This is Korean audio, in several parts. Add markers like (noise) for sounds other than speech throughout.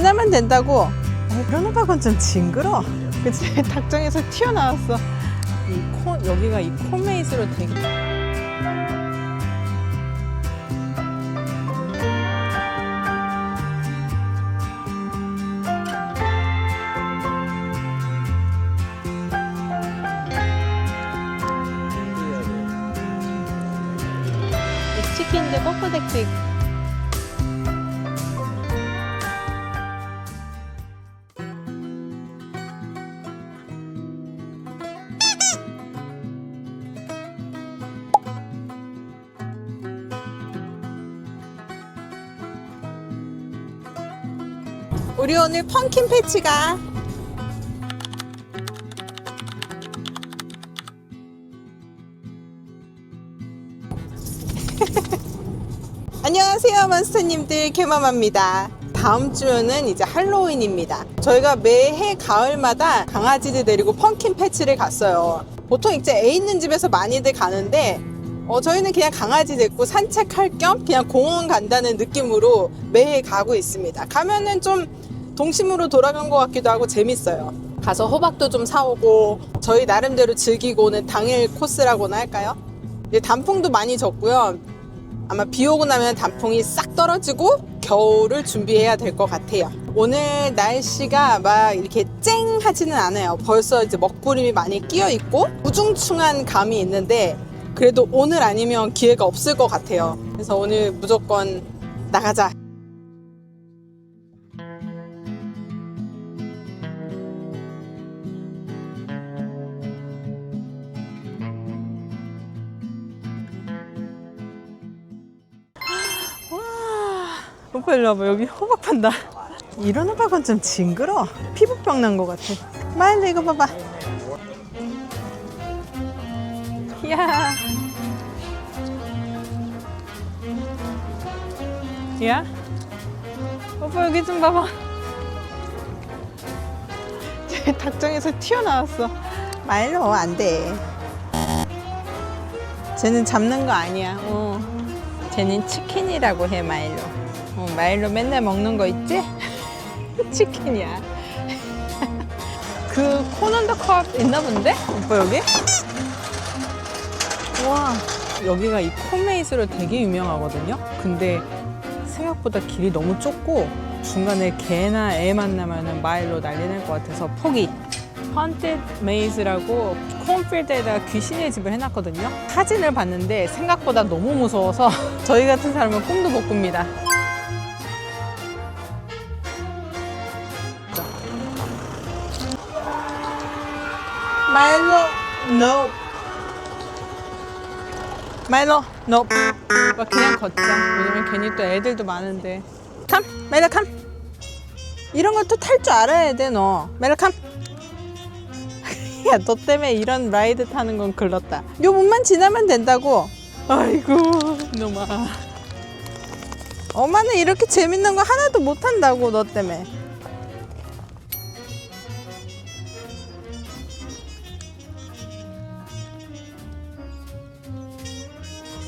지나면 된다고. 그런 오빠건 좀 징그러. 그치? (laughs) 닭장에서 튀어나왔어. 이 코, 여기가 이 코메이스로 되게. 치킨인데 뻐꾸덕도 있고. 우리 오늘 펑킨 패치가. (laughs) 안녕하세요 몬스터님들. 개마마입니다. 다음 주는 이제 할로윈입니다. 저희가 매해 가을마다 강아지들 데리고 펑킨 패치를 갔어요. 보통 이제 애 있는 집에서 많이들 가는데 어, 저희는 그냥 강아지 데리고 산책할 겸 그냥 공원 간다는 느낌으로 매해 가고 있습니다. 가면은 좀 동심으로 돌아간 것 같기도 하고 재밌어요 가서 호박도 좀 사오고 저희 나름대로 즐기고 오는 당일 코스라고나 할까요? 이제 단풍도 많이 졌고요 아마 비 오고 나면 단풍이 싹 떨어지고 겨울을 준비해야 될 것 같아요. 오늘 날씨가 막 이렇게 쨍 하지는 않아요. 벌써 이제 먹구름이 많이 끼어 있고 우중충한 감이 있는데 그래도 오늘 아니면 기회가 없을 것 같아요. 그래서 오늘 무조건 나가자. 오빠 일로 와봐 여기 호박 판다. 이런 호박은 좀 징그러 피부병 난 것 같아. 마일로 이거 봐봐. 이야. 야. 오빠 여기 좀 봐봐. 제 닭장에서 튀어나왔어. 마일로 안돼. 쟤는 잡는 거 아니야. 어. 쟤는 치킨이라고 해 마일로 어, 마일로 맨날 먹는 거 있지? (laughs) 치킨이야. (laughs) 그 코넌더컵 있나 본데? 오빠 여기? 와 여기가 이 콘메이스로 되게 유명하거든요. 근데 생각보다 길이 너무 좁고 중간에 개나 애 만나면은 마일로 난리 날 것 같아서 포기. 헌티드 메이즈라고 콘필드에다가 귀신의 집을 해놨거든요. 사진을 봤는데 생각보다 너무 무서워서 (laughs) 저희 같은 사람은 꿈도 못 꿉니다. 마일로 no 마일로 no 오빠 그냥 걷자 왜냐면 괜히 또 애들도 많은데 캄 마일로 캄 이런 것도 탈 줄 알아야 돼너 마일로 캄 야, 너 때문에 이런 라이드 타는 건 글렀다. 요 문만 지나면 된다고. 아이고, 놈아. 엄마는 이렇게 재밌는 거 하나도 못 한다고, 너 때문에.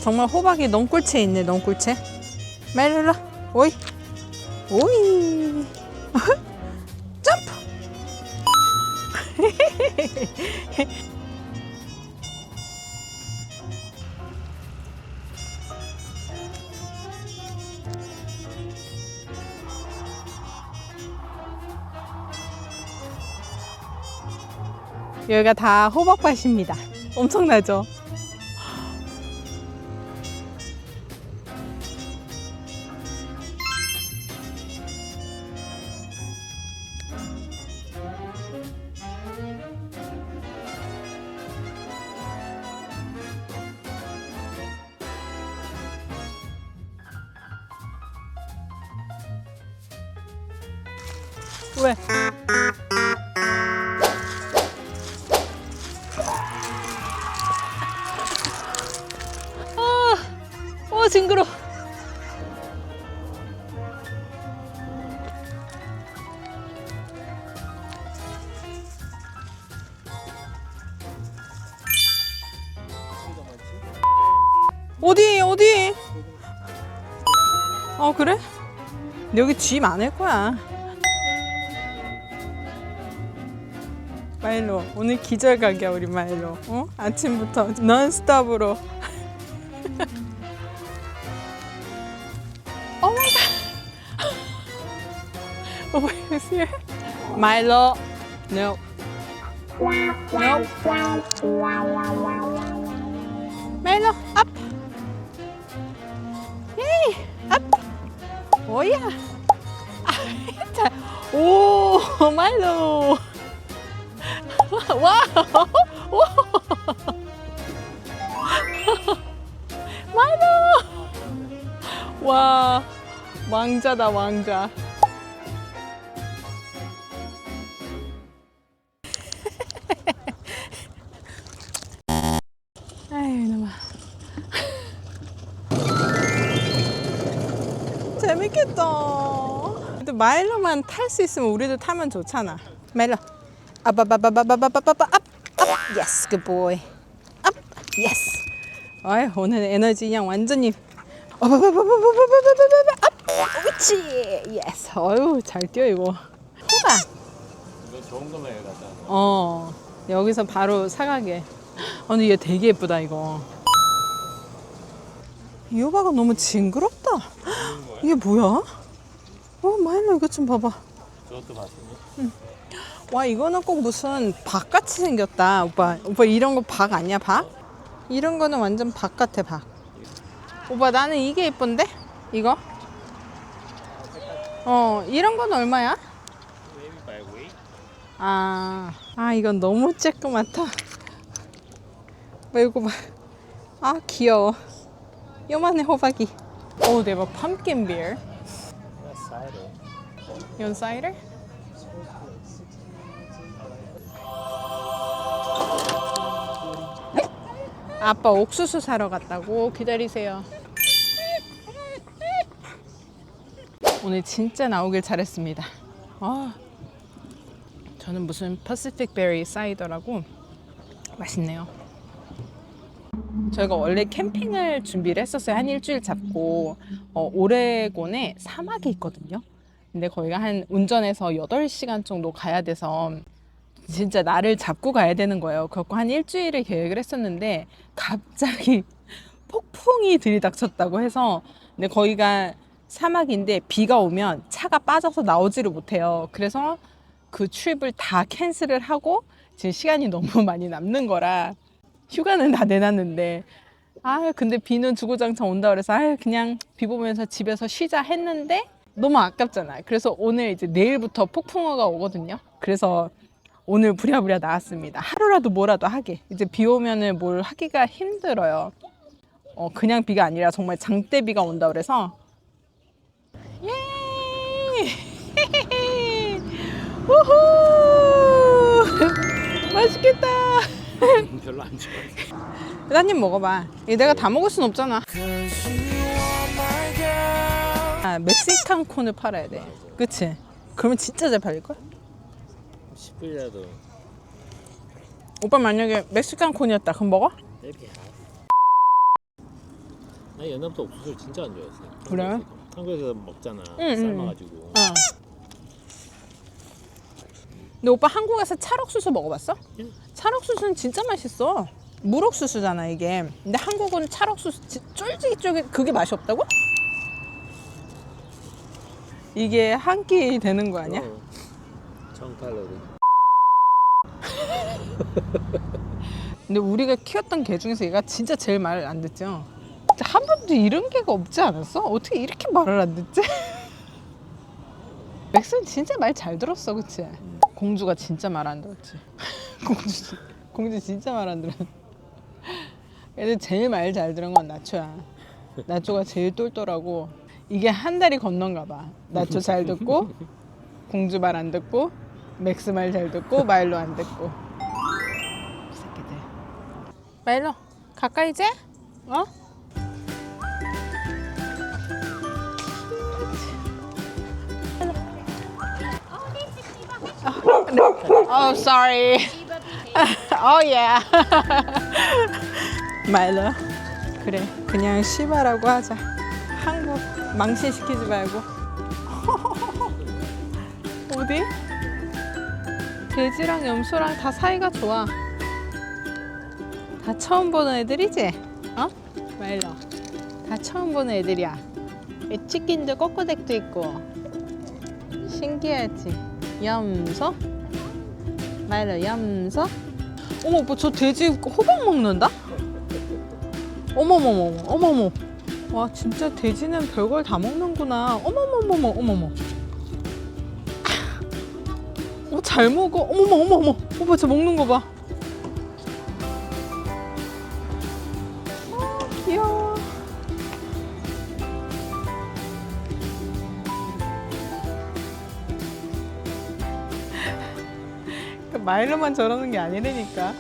정말 호박이 넝굴채 있네, 넝굴채. 말르라, 오이. 오이. (laughs) 점프! (laughs) 여기가 다 호박밭입니다. 엄청나죠? 왜? 아, 어 징그러. 근데 여기 쥐 많을 거야. 마일로 오늘 기절각이야 우리 마일로. 어? 아침부터 넌스톱으로. 오마이갓 오마이 h 마일로. No. 마일로 up. 오야 아, 자, 오 마일로 와우! 마일로! 와, 왕자다, 왕자. 재밌겠다. 또 마일로만 탈 수 있으면 우리도 타면 좋잖아. 마일로. Up, up. Yes, good boy. Up, yes. 아이, 오늘 에너지 그냥 완전히. Up, up. 그렇지. Yes. 어유, 잘 뛰어 이거. 봐봐. 이거 좋은 거만 해 가자. 어, 여기서 바로 사가게. 아, 근데 얘 되게 예쁘다 이거. 이 오바가 너무 징그럽다. 이게 뭐야? 어, 마일로 이것 좀 봐봐. 저것도 봤으니. 와 이거는 꼭 무슨 박 같이 생겼다 오빠 오빠 이런 거 박 아니야 박? 이런 거는 완전 박 같아 박 오빠 나는 이게 예쁜데 이거 어 이런 건 얼마야? 아, 아 이건 너무 쬐끄맣다 뭐 이거 봐 아 귀여워 요만해 호박이 오 대박 펌킨 비어 That's cider. 이건 사이드? 아빠 옥수수 사러 갔다고 기다리세요. 오늘 진짜 나오길 잘했습니다. 아, 저는 무슨 퍼시픽 베리 사이더라고 맛있네요. 저희가 원래 캠핑을 준비를 했었어요. 한 일주일 잡고 어, 오레곤에 사막이 있거든요. 근데 거기가 한 운전해서 8시간 정도 가야 돼서 진짜 나를 잡고 가야 되는 거예요. 그래갖고 한 일주일을 계획을 했었는데 갑자기 (laughs) 폭풍이 들이닥쳤다고 해서 근데 거기가 사막인데 비가 오면 차가 빠져서 나오지를 못해요. 그래서 그 트립을 다 캔슬을 하고 지금 시간이 너무 (laughs) 많이 남는 거라 휴가는 다 내놨는데 아 근데 비는 주구장창 온다 그래서 아 그냥 비 보면서 집에서 쉬자 했는데 너무 아깝잖아. 그래서 오늘 이제 내일부터 폭풍우가 오거든요. 그래서 오늘 부랴부랴 나왔습니다. 하루라도 뭐라도 하게. 이제 비 오면은 뭘 하기가 힘들어요. 어 그냥 비가 아니라 정말 장대비가 온다 그래서 예! (laughs) 우후! (laughs) 맛있겠다. 별로 안 좋아. 한입 먹어봐. 내가 다 먹을 순 없잖아. 아, 멕시칸 콘을 팔아야 돼. 그치? 그러면 진짜 잘 팔릴걸? 10불이라도 오빠 만약에 멕시칸 콘이었다. 그럼 먹어? half. 나 옛날부터 옥수수를 진짜 안 좋아했어. 그래? 한국에서. 한국에서 먹잖아. 응, 응. 삶아가지고. 어. 근데 오빠 한국에서 찰옥수수 먹어봤어? 응. 찰옥수수는 진짜 맛있어. 물옥수수잖아 이게. 근데 한국은 찰옥수수 지- 쫄깃쫄깃 그게 맛이 없다고? 이게 한 끼 되는 거 아니야? 어. 1000칼로리. (laughs) 근데 우리가 키웠던 개 중에서 얘가 진짜 제일 말을 안 듣죠. 한 번도 이런 개가 없지 않았어? 어떻게 이렇게 말을 안 듣지? (laughs) 맥스는 진짜 말 잘 들었어, 그치? 공주가 진짜 말 안 들었지. (laughs) 공주, 공주 진짜 말 안 들었. 애들 제일 말 잘 들은 건 나초야. 나초가 제일 똘똘하고 이게 한 달이 건넌가 봐. 나초 잘 듣고 공주 말 안 듣고 맥스 말 잘 듣고 마일로 안 듣고. 이 새끼들. 마일로 가까이 이제? 어? Oh, sorry. Oh, yeah. (laughs) 마일로. 그래, 그냥 시바라고 하자. 한국 망신시키지 말고. (laughs) 어디? 돼지랑 염소랑 다 사이가 좋아. 다 처음 보는 애들이지? 어? 마일로. 다 처음 보는 애들이야. 이 치킨도 꼬꼬댁도 있고. 신기하지? 염소? 마일로 염소? 어머 오빠 저 돼지 호박 먹는다? 어머머머 어머머. 와 진짜 돼지는 별걸 다 먹는구나. 어머머머머 어머머. 어, 잘 먹어. 어머머 어머머. 오빠 저 먹는 거봐 마일로만 저러는 게 아니라니까